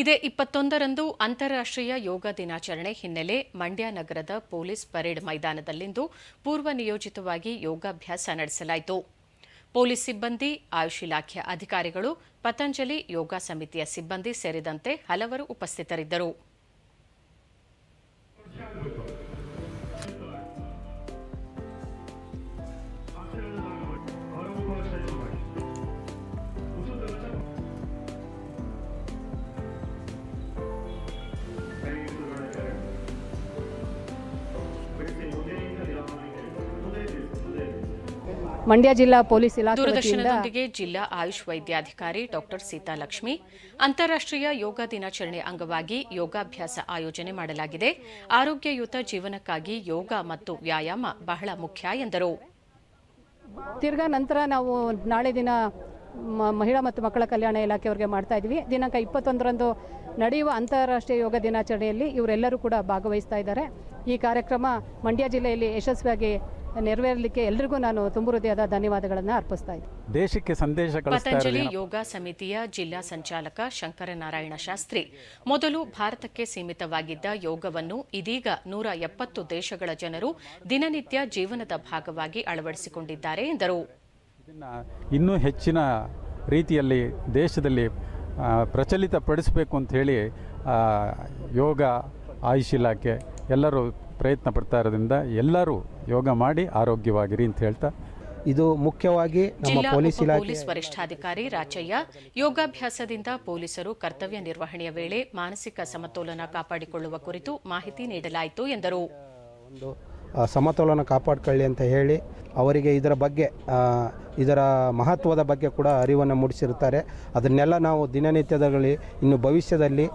ಇದೇ ಇಪ್ಪತ್ತೊಂದರಂದು ಅಂತಾರಾಷ್ಟ್ರೀಯ ಯೋಗ ದಿನಾಚರಣೆ ಹಿನ್ನೆಲೆ ಮಂಡ್ಯ ನಗರದ ಪೊಲೀಸ್ ಪರೇಡ್ ಮೈದಾನದಲ್ಲಿಂದು ಪೂರ್ವ ನಿಯೋಜಿತವಾಗಿ ಯೋಗಾಭ್ಯಾಸ ನಡೆಸಲಾಯಿತು. ಪೊಲೀಸ್ ಸಿಬ್ಬಂದಿ, ಆಯುಷ್ ಇಲಾಖೆಯ ಅಧಿಕಾರಿಗಳು, ಪತಂಜಲಿ ಯೋಗ ಸಮಿತಿಯ ಸಿಬ್ಬಂದಿ ಸೇರಿದಂತೆ ಹಲವರು ಉಪಸ್ಥಿತರಿದ್ದರು. ಮಂಡ್ಯ ಜಿಲ್ಲಾ ಪೊಲೀಸ್ ಇಲಾಖೆ ದೂರದರ್ಶನದೊಂದಿಗೆ ಜಿಲ್ಲಾ ಆಯುಷ್ ವೈದ್ಯಾಧಿಕಾರಿ ಡಾಕ್ಟರ್ ಸೀತಾಲಕ್ಷ್ಮಿ ಅಂತಾರಾಷ್ಟ್ರೀಯ ಯೋಗ ದಿನಾಚರಣೆ ಅಂಗವಾಗಿ ಯೋಗಾಭ್ಯಾಸ ಆಯೋಜನೆ ಮಾಡಲಾಗಿದೆ. ಆರೋಗ್ಯಯುತ ಜೀವನಕ್ಕಾಗಿ ಯೋಗ ಮತ್ತು ವ್ಯಾಯಾಮ ಬಹಳ ಮುಖ್ಯ ಎಂದರು. ತಿರ್ಗಾ ನಂತರ ನಾವು ನಾಳೆ ದಿನ ಮಹಿಳಾ ಮತ್ತು ಮಕ್ಕಳ ಕಲ್ಯಾಣ ಇಲಾಖೆಯವರಿಗೆ ಮಾಡ್ತಾ ಇದ್ವಿ. ದಿನಾಂಕ ಇಪ್ಪತ್ತೊಂದರಂದು ನಡೆಯುವ ಅಂತಾರಾಷ್ಟ್ರೀಯ ಯೋಗ ದಿನಾಚರಣೆಯಲ್ಲಿ ಇವರೆಲ್ಲರೂ ಕೂಡ ಭಾಗವಹಿಸ್ತಾ ಇದ್ದಾರೆ. ಈ ಕಾರ್ಯಕ್ರಮ ಮಂಡ್ಯ ಜಿಲ್ಲೆಯಲ್ಲಿ ಯಶಸ್ವಿಯಾಗಿ ನೆರವೇರಲಿಕ್ಕೆ ಎಲ್ರಿಗೂ ನಾನು ತುಂಬು ಹೃದಯದ ಧನ್ಯವಾದಗಳನ್ನು ಅರ್ಪಿಸ್ತಾ ಇದ್ದೀನಿ. ದೇಶಕ್ಕೆ ಸಂದೇಶ ಪತಂಜಲಿ ಯೋಗ ಸಮಿತಿಯ ಜಿಲ್ಲಾ ಸಂಚಾಲಕ ಶಂಕರನಾರಾಯಣ ಶಾಸ್ತ್ರಿ. ಮೊದಲು ಭಾರತಕ್ಕೆ ಸೀಮಿತವಾಗಿದ್ದ ಯೋಗವನ್ನು ಇದೀಗ ನೂರ ಎಪ್ಪತ್ತು ದೇಶಗಳ ಜನರು ದಿನನಿತ್ಯ ಜೀವನದ ಭಾಗವಾಗಿ ಅಳವಡಿಸಿಕೊಂಡಿದ್ದಾರೆ ಎಂದರು. ಇದನ್ನ ಇನ್ನೂ ಹೆಚ್ಚಿನ ರೀತಿಯಲ್ಲಿ ದೇಶದಲ್ಲಿ ಪ್ರಚಲಿತ ಪ್ರಚಲಿತಪಡಿಸಬೇಕು ಅಂತ ಹೇಳಿ ಯೋಗ ಆಯುಷ್ ಇಲಾಖೆ ಎಲ್ಲರೂ ಪ್ರಯತ್ನ ಪಡ್ತಾ ಇರೋದ್ರಿಂದ ಎಲ್ಲರೂ ಯೋಗ ಮಾಡಿ ಆರೋಗ್ಯವಾಗಿರಿ ಅಂತ ಹೇಳ್ತಾ ಇದು ಮುಖ್ಯವಾಗಿ ನಮ್ಮ ಜಿಲ್ಲಾ ಪೊಲೀಸ್ ಪೊಲೀಸ್ ವರಿಷ್ಠಾಧಿಕಾರಿ ರಾಚಯ್ಯ ಯೋಗಾಭ್ಯಾಸದಿಂದ ಪೊಲೀಸರು ಕರ್ತವ್ಯ ನಿರ್ವಹಣೆಯ ವೇಳೆ ಮಾನಸಿಕ ಸಮತೋಲನ ಕಾಪಾಡಿಕೊಳ್ಳುವ ಕುರಿತು ಮಾಹಿತಿ ನೀಡಲಾಯಿತು ಎಂದರು. ಸಮತೋಲನ ಕಾಪಾಡ್ಕೊಳ್ಳಿ ಅಂತ ಹೇಳಿ ಅವರಿಗೆ ಇದರ ಬಗ್ಗೆ ಇದರ ಮಹತ್ವದ ಬಗ್ಗೆ ಕೂಡ ಅರಿವನ್ನು ಮೂಡಿಸಿರುತ್ತಾರೆ. ಅದನ್ನೆಲ್ಲ ನಾವು ದಿನನಿತ್ಯದಲ್ಲಿ, ಇನ್ನು ಭವಿಷ್ಯದಲ್ಲಿ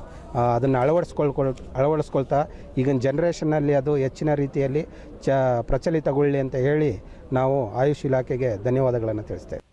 ಅದನ್ನು ಅಳವಡಿಸ್ಕೊಳ್ಕೊಳ್, ಅಳವಡಿಸ್ಕೊಳ್ತಾ ಈಗಿನ ಜನ್ರೇಷನ್ನಲ್ಲಿ ಅದು ಹೆಚ್ಚಿನ ರೀತಿಯಲ್ಲಿ ಚ, ಪ್ರಚಲಿತಗೊಳ್ಳಿ ಅಂತ ಹೇಳಿ ನಾವು ಆಯುಷ್ ಇಲಾಖೆಗೆ ಧನ್ಯವಾದಗಳನ್ನು ತಿಳಿಸ್ತೇವೆ.